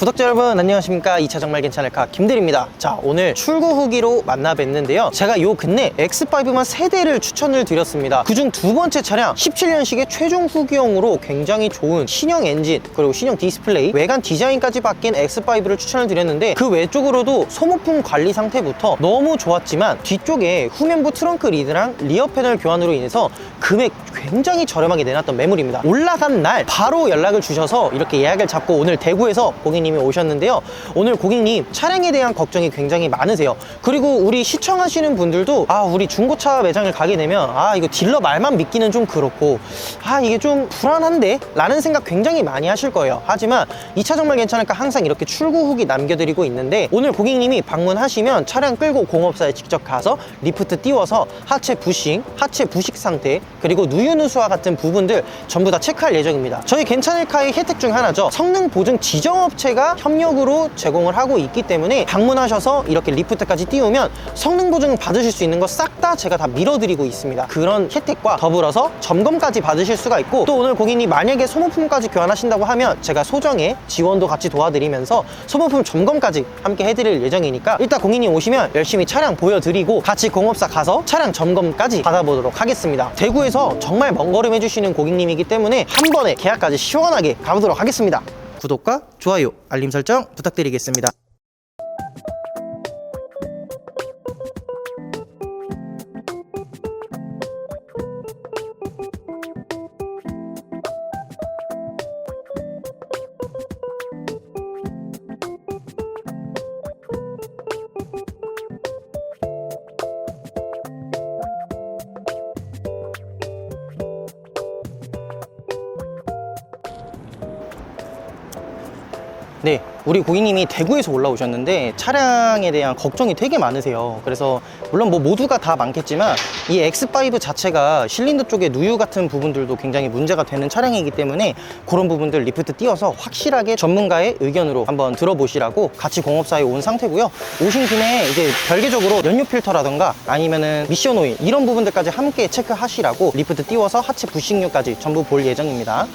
구독자 여러분 안녕하십니까? 2차 정말 괜찮을까? 김대리입니다. 자 오늘 출고 후기로 만나 뵀는데요. 제가 요 근래 X5만 세대를 추천을 드렸습니다. 그중 두 번째 차량 17년식의 최종 후기형으로 굉장히 좋은 신형 엔진 그리고 신형 디스플레이 외관 디자인까지 바뀐 X5를 추천을 드렸는데 그 외쪽으로도 소모품 관리 상태부터 너무 좋았지만 뒤쪽에 후면부 트렁크 리드랑 리어 패널 교환으로 인해서 금액 굉장히 저렴하게 내놨던 매물입니다. 올라간 날 바로 연락을 주셔서 이렇게 예약을 잡고 오늘 대구에서 고객님 이 오셨는데요. 오늘 고객님 차량에 대한 걱정이 굉장히 많으세요. 그리고 우리 시청하시는 분들도 아 우리 중고차 매장을 가게 되면 아 이거 딜러 말만 믿기는 좀 그렇고 아 이게 좀 불안한데? 라는 생각 굉장히 많이 하실 거예요. 하지만 이 차 정말 괜찮을까 항상 이렇게 출고 후기 남겨드리고 있는데 오늘 고객님이 방문하시면 차량 끌고 공업사에 직접 가서 리프트 띄워서 하체 부싱, 하체 부식 상태 그리고 누유누수와 같은 부분들 전부 다 체크할 예정입니다. 저희 괜찮을까의 혜택 중 하나죠. 성능 보증 지정업체가 협력으로 제공을 하고 있기 때문에 방문하셔서 이렇게 리프트까지 띄우면 성능 보증 받으실 수 있는 거 싹 다 제가 다 밀어드리고 있습니다. 그런 혜택과 더불어서 점검까지 받으실 수가 있고 또 오늘 고객님 만약에 소모품까지 교환하신다고 하면 제가 소정의 지원도 같이 도와드리면서 소모품 점검까지 함께 해드릴 예정이니까 일단 고객님 오시면 열심히 차량 보여드리고 같이 공업사 가서 차량 점검까지 받아보도록 하겠습니다. 대구에서 정말 먼 걸음 해주시는 고객님이기 때문에 한 번에 계약까지 시원하게 가보도록 하겠습니다 구독과 좋아요 알림 설정 부탁드리겠습니다 네, 우리 고객님이 대구에서 올라오셨는데 차량에 대한 걱정이 되게 많으세요. 그래서 물론 뭐 모두가 다 많겠지만 이 X5 자체가 실린더 쪽에 누유 같은 부분들도 굉장히 문제가 되는 차량이기 때문에 그런 부분들 리프트 띄워서 확실하게 전문가의 의견으로 한번 들어보시라고 같이 공업사에 온 상태고요. 오신 김에 이제 별개적으로 연료 필터라던가 아니면은 미션 오일 이런 부분들까지 함께 체크하시라고 리프트 띄워서 하체 부식류까지 전부 볼 예정입니다.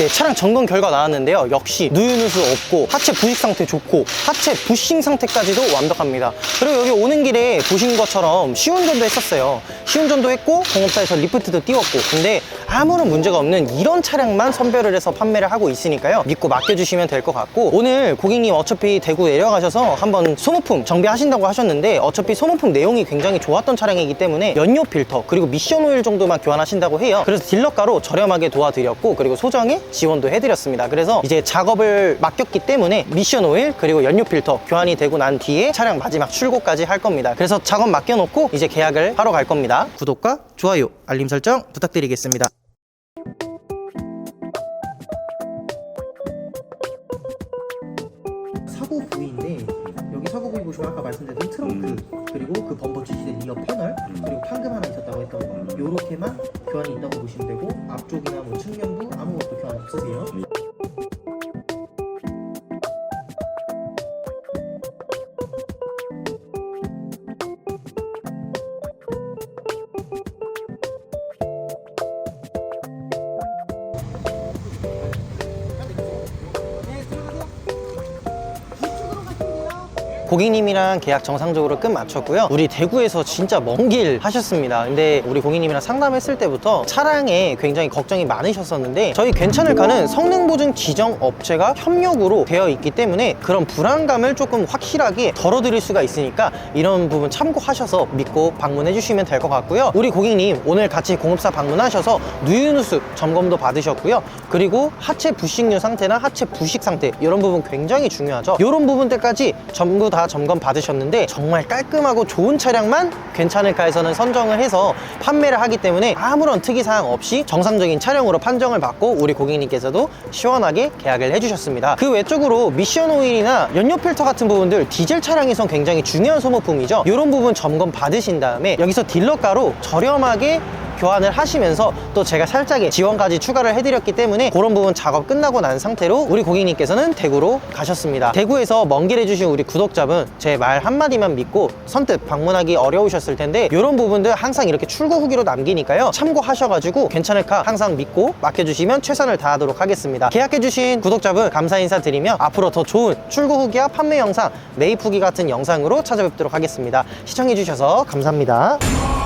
네, 차량 점검 결과 나왔는데요. 역시 누유누수 없고 하체 부식 상태 좋고 하체 부싱 상태까지도 완벽합니다. 그리고 여기 오는 길에 보신 것처럼 시운전도 했었어요. 시운전도 했고 공업사에서 리프트도 띄웠고 근데 아무런 문제가 없는 이런 차량만 선별을 해서 판매를 하고 있으니까요. 믿고 맡겨주시면 될 것 같고 오늘 고객님 어차피 대구 내려가셔서 한번 소모품 정비하신다고 하셨는데 어차피 소모품 내용이 굉장히 좋았던 차량이기 때문에 연료 필터 그리고 미션 오일 정도만 교환하신다고 해요. 그래서 딜러가로 저렴하게 도와드렸고 그리고 소정에 지원도 해드렸습니다. 그래서 이제 작업을 맡겼기 때문에 미션 오일 그리고 연료 필터 교환이 되고 난 뒤에 차량 마지막 출고까지 할 겁니다. 그래서 작업 맡겨놓고 이제 계약을 하러 갈 겁니다. 구독과 좋아요 알림 설정 부탁드리겠습니다. 사고 부위인데 여기 사고 부위 보시면 아까 말씀드린 트렁크 그리고 그 범퍼 지시된 리어 패널 그리고 판금 하나 있었다고 했던 거. 요렇게만 교환이 있다고 보시면 되고 앞쪽이나 뭐 측면부 아무것도 교환 없으세요 고객님이랑 계약 정상적으로 끝 마쳤고요. 우리 대구에서 진짜 먼 길 하셨습니다. 근데 우리 고객님이랑 상담했을 때부터 차량에 굉장히 걱정이 많으셨었는데 저희 괜찮을까는 성능 보증 지정 업체가 협력으로 되어 있기 때문에 그런 불안감을 조금 확실하게 덜어드릴 수가 있으니까 이런 부분 참고하셔서 믿고 방문해 주시면 될 것 같고요. 우리 고객님 오늘 같이 공업사 방문하셔서 누유누수 점검도 받으셨고요. 그리고 하체 부식류 상태나 하체 부식 상태 이런 부분 굉장히 중요하죠. 이런 부분들까지 전부 다다 점검 받으셨는데 정말 깔끔하고 좋은 차량만 괜찮을까에서는 선정을 해서 판매를 하기 때문에 아무런 특이사항 없이 정상적인 차량으로 판정을 받고 우리 고객님께서도 시원하게 계약을 해주셨습니다. 그 외적으로 미션 오일이나 연료 필터 같은 부분들 디젤 차량에선 굉장히 중요한 소모품이죠. 이런 부분 점검 받으신 다음에 여기서 딜러가로 저렴하게 교환을 하시면서 또 제가 살짝의 지원까지 추가를 해드렸기 때문에 그런 부분 작업 끝나고 난 상태로 우리 고객님께서는 대구로 가셨습니다. 대구에서 먼 길 해주신 우리 구독자분 제 말 한마디만 믿고 선뜻 방문하기 어려우셨을 텐데 이런 부분들 항상 이렇게 출고 후기로 남기니까요. 참고하셔가지고 괜찮을까 항상 믿고 맡겨주시면 최선을 다하도록 하겠습니다. 계약해주신 구독자분 감사 인사드리며 앞으로 더 좋은 출고 후기와 판매 영상, 후기 같은 영상으로 찾아뵙도록 하겠습니다. 시청해주셔서 감사합니다.